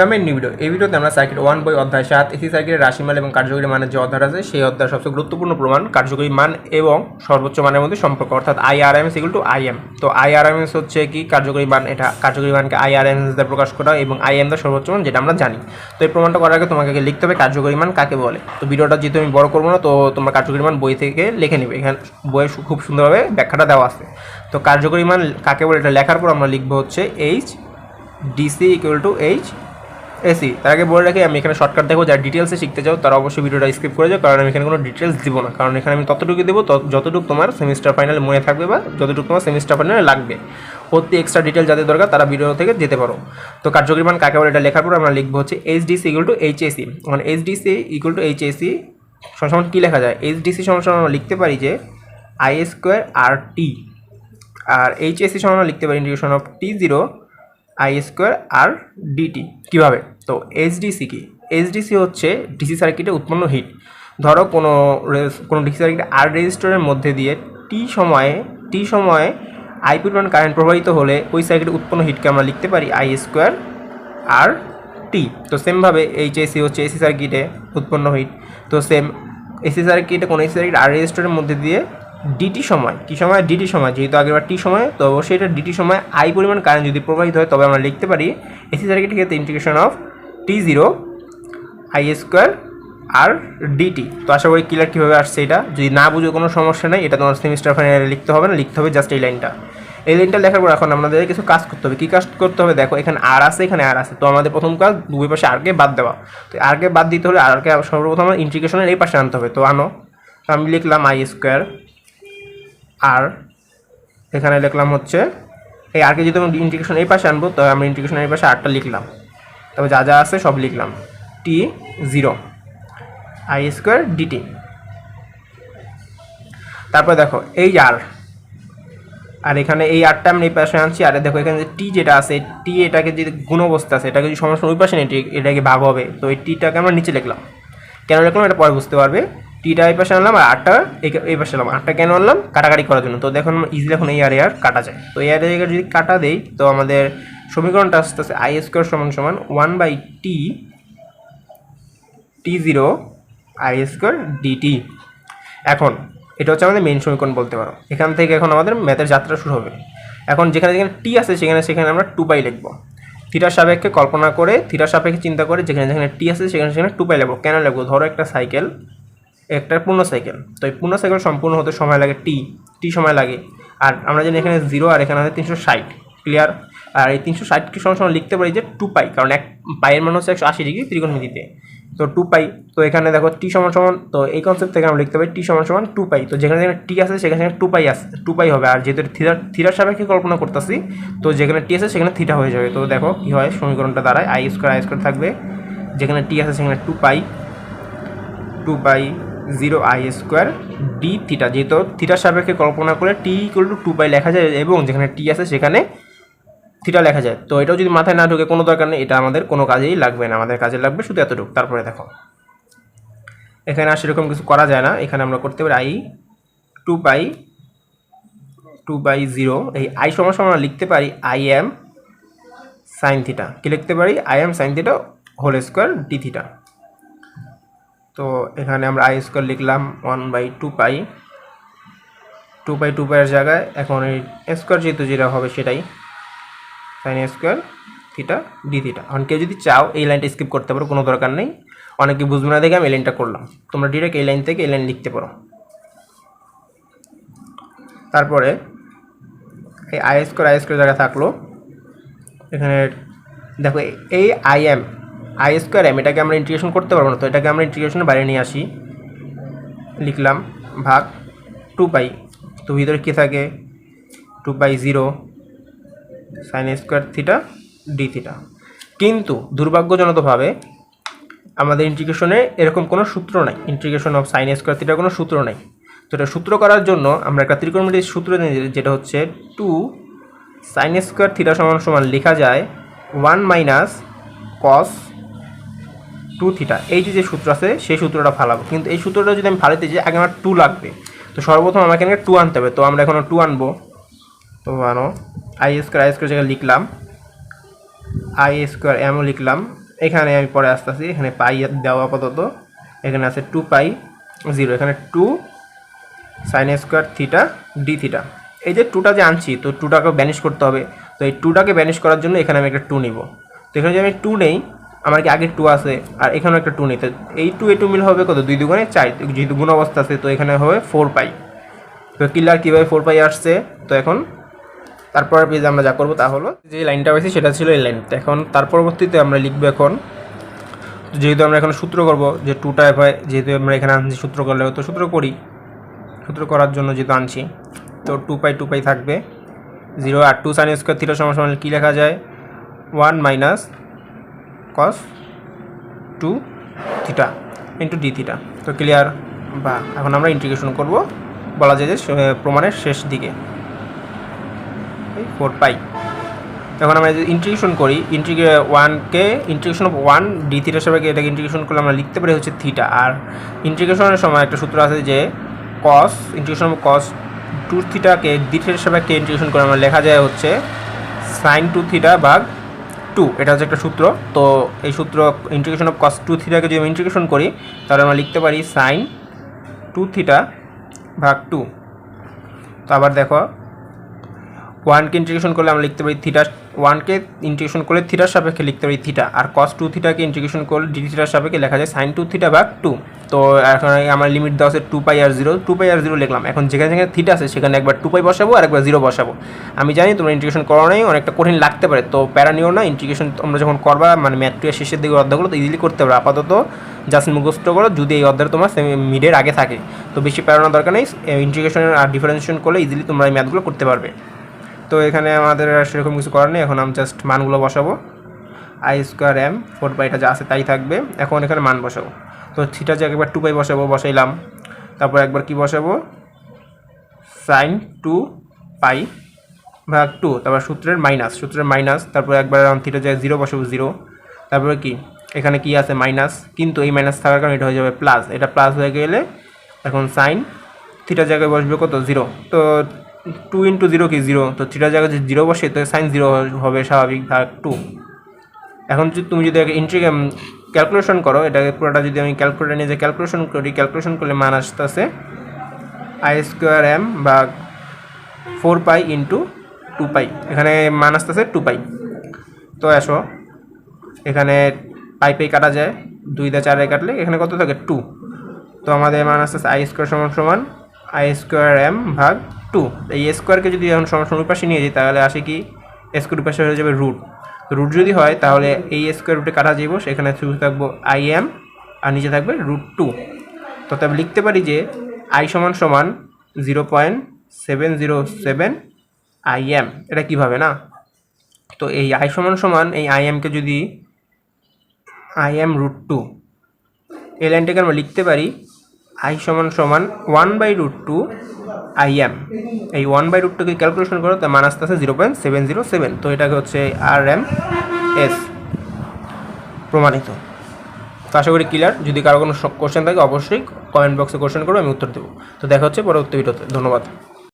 গ্রামের ভিডিও। এই ভিডিওতে আমরা সার্কিট ওয়ান বই অধ্যায় সাত, এসি সার্কিটের রাশিমাল এবং কার্যকরী মানের যে অধ্যায় আছে, সেই অধ্যায়ের সবচেয়ে গুরুত্বপূর্ণ প্রমাণ, কার্যকরী মান এবং সর্বোচ্চ মানের মধ্যে সম্পর্ক, অর্থাৎ I R M S equal to I M তো আই আর এম হচ্ছে কি, কার্যকরী মান, এটা কার্যকরী মানকে আই আর এম এস দ্বারা প্রকাশ করা এবং আই এম দ্বারা সর্বোচ্চ মান, যেটা আমরা জানি। তো এই প্রমাণটা করার আগে তোমাকে লিখতে হবে কার্যকরী মান কাকে বলে। তো ভিডিওটা যেহেতু আমি বড় করব না, তো তোমরা কার্যকরী মান বই থেকে লিখে নেবে। এখানে বইয়ে খুব সুন্দরভাবে ব্যাখ্যাটা দেওয়া আছে। তো কার্যকরী মান কাকে বলে, এটা লেখার পর আমরা লিখব হচ্ছে H DC equal to H AC তার আগে বলে রাখি, আমি এখানে শর্টকাট দেখব, যারা ডিটেলসে শিখতে চাও, তারা অবশ্যই ভিডিওটা স্কিপ করে যাও, কারণ আমি এখানে কোনো ডিটেলস দিব না। কারণ এখানে আমি ততটুকু দেবো যতটুকু তোমার সেমিস্টার ফাইনালে মনে থাকবে বা যতটুকু তোমার সেমিস্টার ফাইনালে লাগবে। প্রতি এক্সট্রা ডিটেল যাদের দরকার, তারা ভিডিও থেকে যেতে পারো। তো কার্যকরী মান কাকে বলে, এটা লেখার পর আমরা লিখব হচ্ছে এইচডিসি ইকুয়াল টু এইচএসি মানে এইচডিসি ইকুয়াল টু এইচএসি সমান কী লেখা যায়? এইচডিসি সমান আমরা লিখতে পারি যে I square R T R HSC সমান লিখতে পারি integration of T zero I square R D T, কীভাবে? তো এইচডিসি কি? এইচডিসি হচ্ছে ডিসি সার্কিটে উৎপন্ন হিট। ধরো কোনো কোনো ডিসি সার্কিটে আর রেজিস্টরের মধ্যে দিয়ে টি সময়ে টি সময়ে আই পরিমাণ কারেন্ট প্রবাহিত হলে ওই সার্কিটে উৎপন্ন হিটকে আমরা লিখতে পারি আই স্কোয়ার আর টি। তো সেমভাবে এইচ এসি হচ্ছে এসি সার্কিটে উৎপন্ন হিট। তো সেম এসি সার্কিটে কোনো এসি সার্কিট আর রেজিস্টরের মধ্যে দিয়ে ডিটি সময়। কি সময় ডিটি সময়, যেহেতু আগেরবার টি সময়, তো অবশ্যই এটা ডিটি সময়। আই পরিমাণ কারেন্ট যদি প্রবাহিত হয়, তবে আমরা লিখতে পারি এসি সার্কিটের ক্ষেত্রে integration of T zero I square R D T তো আশা করি ক্লিয়ার কীভাবে আসছে এটা? যদি না বুঝো কোনো সমস্যা নেই, এটা তোমার সেমিস্টার ফাইনালে লিখতে হবে, না লিখতে হবে জাস্ট এই লাইনটা। এই লাইনটা লেখার পর এখন আমাদের কিছু কাজ করতে হবে। কী কাজ করতে হবে? দেখো, এখানে আর আছে, এখানে আর আছে। তো আমাদের প্রথম কাজ, দুই পাশে আরকে বাদ দেওয়া। তো আরকে বাদ দিতে হলে আরকে সর্বপ্রথম আমার ইন্টিগ্রেশনের এই পাশে আনতে হবে। তো আনো। তো আমি লিখলাম আই স্কোয়ার আর এখানে লিখলাম হচ্ছে, এই আরকে যদি আমি ইন্টিগ্রেশন এই পাশে আনব, তো আমি ইন্টিগ্রেশন এই পাশে আরটা লিখলাম। তবে যা যা আছে সব লিখলাম। T zero I square D T তারপর দেখো, এই আর আর এখানে এই আটটা আমি এই পাশে আনছি, আর দেখো এখানে যে টি যেটা আছে টি এটাকে যদি গুণ অবস্থা আছে, এটাকে যদি সমস্যা ওই পাশে নেই এটি- এটাকে ভাগ হবে। তো এই টিটাকে আমরা নিচে লিখলাম। কেন লিখলাম? এটা পরে বুঝতে পারবে। টিটা এই পাশে আনলাম আর আটটা, এই- পাশে আনলাম। আটটা কেন আনলাম? কাটাকাটি করার জন্য। তো দেখুন ইজিলি এখন এই আর এ আর কাটা যায়। তো এই আর যদি কাটা দেই, তো আমাদের সমীকরণটা আসতে আসতে আই স্কোয়ার সমান সমান one by T T zero I square D T এখন, এটা হচ্ছে আমাদের মেন সমীকরণ বলতে পারো। এখান থেকে এখন আমাদের ম্যাথের যাত্রা শুরু হবে। এখন যেখানে যেখানে টি আছে, সেখানে সেখানে আমরা টু পাই লিখব। থিটার সাপেক্ষে কল্পনা করে থিটার সাপেক্ষে চিন্তা করে যেখানে যেখানে টি আছে, সেখানে সেখানে টু পাই লিখব। কেন লিখব? ধরো একটা সাইকেল একটা পূর্ণ সাইকেল তো এই পূর্ণ সাইকেল সম্পূর্ণ হতে সময় লাগে টি টি সময় লাগে। আর আমরা জানি এখানে জিরো আর এখানে আছে তিনশো ষাট ক্লিয়ার আর এই তিনশো ষাটকে সমান সমান লিখতে পারি যে টু পাই কারণ এক পাইয়ের মান হচ্ছে একশো আশি ডিগ্রি ত্রিকোণমিতিতে তো টু পাই তো এখানে দেখো টি সমান সমান, তো এই কনসেপ্ট থেকে আমরা লিখতে পারি টি সমান সমান টু পাই তো যেখানে যেখানে টি আছে, সেখানে টু পাই আছে টু পাই হবে। আর যেহেতু থিটার থিটার সাপেক্ষে কল্পনা করতেছি, তো যেখানে টি আছে, সেখানে থিটা হয়ে যাবে। তো দেখো কী হয়, সমীকরণটা দাঁড়ায়। আই স্কোয়ার আই স্কোয়ার থাকবে। যেখানে টি আছে, সেখানে two pi two pi zero I square D theta যেহেতু থিটার সাপেক্ষে কল্পনা করে T equal to two pi লেখা যায় এবং যেখানে টি আছে সেখানে থিটা লেখা যায়। তো এটাও যদি মাথায় না ঢুকে কোনো দরকার নেই, এটা আমাদের কোনো কাজেই লাগবে না, আমাদের কাজে লাগবে শুধু এতটুকু। তারপরে দেখো, এখানে আর সেরকম কিছু করা যায় না। এখানে আমরা করতে পারি I two pi two by zero এই আই সমান আমরা লিখতে পারি আই এম সাইন থিটা কি লিখতে পারি? I M sine theta whole square D theta তো এখানে আমরা আই স্কোয়ার লিখলাম one by two pi two pi two পাইয়ের জায়গায় এখন এই স্কোয়ার যেহেতু যেটা হবে সেটাই। Sine square theta D theta এখন কেউ যদি চাও এই লাইনটা স্কিপ করতে পারো, কোনো দরকার নেই। অনেকে বুঝবে না দেখে আমি এই লাইনটা করলাম। তোমরা ডিরেক্ট এই লাইন থেকে এই লাইন লিখতে পারো। তারপরে এই আই স্কোয়ার আই স্কোয়ার জায়গা থাকল। এখানে দেখো, এই I M I square M এটাকে আমরা ইন্টিগ্রেশন করতে পারব না, তো এটাকে আমরা ইন্টিগ্রেশনের বাইরে নিয়ে আসি। লিখলাম, ভাগ টু পাই তো ভিতরে কী থাকে? Two pi zero sine square theta D theta কিন্তু দুর্ভাগ্যজনকভাবে আমাদের ইন্টিগ্রেশনে এরকম কোনো সূত্র নাই ইন্টিগ্রেশন অফ সাইন স্কোয়ার থিটার কোনো সূত্র নাই। তো এটা সূত্র করার জন্য আমরা একটা ত্রিকোণমিতির সূত্র জানি যেটা হচ্ছে টু সাইন স্কোয়ার থিটা সমান সমান লেখা যায় one minus cos two theta এই যে সূত্র আছে, সেই সূত্রটা ফালাবো। কিন্তু এই সূত্রটা যদি আমি ফালাতে যাই, আগে আমার টু লাগবে। তো সর্বপ্রথম আমাকে এখানে টু আনতে হবে। তো আমরা এখন টু আনব। তো আনো। আই স্কোয়ার আই স্কোয়ার জায়গায় লিখলাম। আই স্কোয়ার এমও লিখলাম। এখানে আমি পরে আসতেছি। এখানে পাই দেওয়া আপাতত। এখানে আছে টু পাই জিরো এখানে two sine square theta D theta এই যে টুটা যে আনছি, তো টুটাকে ব্যানিশ করতে হবে। তো এই টুটাকে ব্যানিশ করার জন্য এখানে আমি একটা টু নিব। তো এখানে যদি আমি টু নেই আমার কি আগে টু আছে? আর এখানেও একটা টু নিতে এই টু এ টু মিল হবে কত? দুই দুগুণে চার। যেহেতু গুণ অবস্থা আছে, তো এখানে হবে ফোর পাই। তো কিলার কীভাবে ফোর পাই আসছে? তো এখন তারপর পেজে আমরা যা করব তা হলো, যে লাইনটা পেয়েছি সেটা ছিল এই লাইন এখন তার পরবর্তীতে আমরা লিখব এখন, যেহেতু আমরা এখানে সূত্র করব, যে টু টাইপ হয়, যেহেতু আমরা এখানে আনছি সূত্র করলে তো সূত্র করি। সূত্র করার জন্য যেহেতু আনছি, তো টু পাই টু পাই থাকবে। জিরো আর টু সাইন স্কোয়ার থিটা সমান সমান কী লেখা যায়? One minus cos two theta into D theta তো ক্লিয়ার বা এখন আমরা ইন্টিগ্রেশন করব। বলা যায় যে প্রমাণের শেষ দিকে। ফোর পাই এখন আমরা যদি ইন্টিগ্রেশন করি ইন্টিগ্রে ওয়ানকে ইন্টিগ্রেশন অফ ওয়ান ডি থিটার সবাইকে এটাকে ইন্টিগ্রেশন করলে আমরা লিখতে পারি হচ্ছে থিটা আর ইন্টিগ্রেশনের সময় একটা সূত্র আছে যে cos integration of cos two থিটাকে D থিটার সবাইকে ইন্টিগ্রেশন করে, আমরা লেখা যায় হচ্ছে সাইন টু থিটা ভাগ টু এটা হচ্ছে একটা সূত্র। তো এই সূত্র ইন্টিগ্রেশন অফ কস টু থিটাকে যদি আমি ইন্টিগ্রেশন করি, তাহলে আমরা লিখতে পারি সাইন টু থিটা ভাগ টু তো আবার দেখো ওয়ানকে ইন্টিগ্রেশন করলে আমরা লিখতে পারি থিটা ওয়ানকে ইন্টিগ্রেশন করলে থিটার সাপেক্ষে লিখতে পারি থিটা আর কস টু থিটাকে ইন্টিগ্রেশন করলে ডি থিটার সাপেক্ষে লেখা যায় সাইন টু থিটা ভাগ টু তো এখন আমার লিমিট দেওয়া টু পাই আর জিরো টু পাই আর জিরো লিখলাম। এখন যেখানে যেখানে থিটা আছে, সেখানে একবার টু পাই বসাবো আর একবার জিরো বসাবো। আমি জানি তোমরা ইন্টিগ্রেশন করো নাই, অনেকটা কঠিন লাগতে পারে। তো প্যারা নিও না ইন্টিগ্রেশন তোমরা যখন করবা মানে ম্যাট্রিয়া শেষের দিকে অধ্যায়গুলো তো ইজিলি করতে পারো। আপাতত জাস্ট মুখস্থ করো, যদি এই অধ্যায় তোমার মিডের আগে থাকে। তো বেশি প্যারানোর দরকার নেই ইন্টিগ্রেশন আর ডিফারেন্সিয়েশন করলে ইজিলি তোমরা এই ম্যাথগুলো করতে পারবে। তো এখানে আমাদের সেরকম কিছু করার নেই। এখন আমি জাস্ট মানগুলো বসাবো। আই স্কোয়ার এম ফোর পাইটা যা আছে তাই থাকবে। এখন এখানে মান বসাবো। তো থিটা যে একবার টু পাই বসাবো, বসাইলাম। তারপর একবার কি বসাবো? সাইন টু পাই ভাগ টু তারপর সূত্রের মাইনাস সূত্রের মাইনাস তারপর একবার থিটা যায় জিরো বসাবো জিরো তারপরে কি? এখানে কি আছে? মাইনাস কিন্তু এই মাইনাস থাকার কারণে এটা হয়ে যাবে প্লাস এটা প্লাস হয়ে গেলে এখন সাইন থিটার জায়গায় বসবে কত? জিরো তো টু ইন্টু জিরো কি? জিরো তো থিটার জায়গায় যদি জিরো বসে, তো সাইন জিরো হবে স্বাভাবিক ভাগ টু এখন যদি তুমি যদি ইন্ট্রি ক্যালকুলেশন করো, এটাকে পুরোটা যদি আমি ক্যালকুলেটার নিয়ে যে ক্যালকুলেশন করি ক্যালকুলেশন করলে মান আসতেছে আই স্কোয়ার এম বা four pi into two pi এখানে মান আসতেছে টু পাই তো আসো, এখানে পাই পাই কাটা যায়, দুই দা চারে কাটলে এখানে কত থাকে? টু তো আমাদের মান আসতেছে আই স্কোয়ার সমান সমান আই স্কোয়ার এম ভাগ টু। এই স্কোয়ারকে যদি এখন সমান পাশে নিয়ে যাই, তাহলে আসে কি? স্কোয়ার পাশে হয়ে যাবে রুট রুট যদি হয়, তাহলে এই স্কোয়ার রুটে কাটা যাইব, সেখানে শুধু থাকব আই এম আর নিচে থাকবে রুট টু তো তবে লিখতে পারি যে আই সমান সমান zero point seven zero seven I M এটা কীভাবে না? তো এই আই সমান সমান এই আই এমকে যদি আই এম রুট টু এই লাইনটাকে আমরা লিখতে পারি আই সমান সমান one by root two I M এই ওয়ান বাই রুট টুকে ক্যালকুলেশন করো, তার মান আসতে আছে zero point seven zero seven তো এটাকে হচ্ছে আর এম এস প্রমাণিত। তো আশা করি ক্লিয়ার যদি কারও কোনো কোশ্চেন থাকে, অবশ্যই কমেন্ট বক্সে কোশ্চেন করো, আমি উত্তর দেবো। তো দেখা হচ্ছে পরবর্তী ভিডিওতে ধন্যবাদ।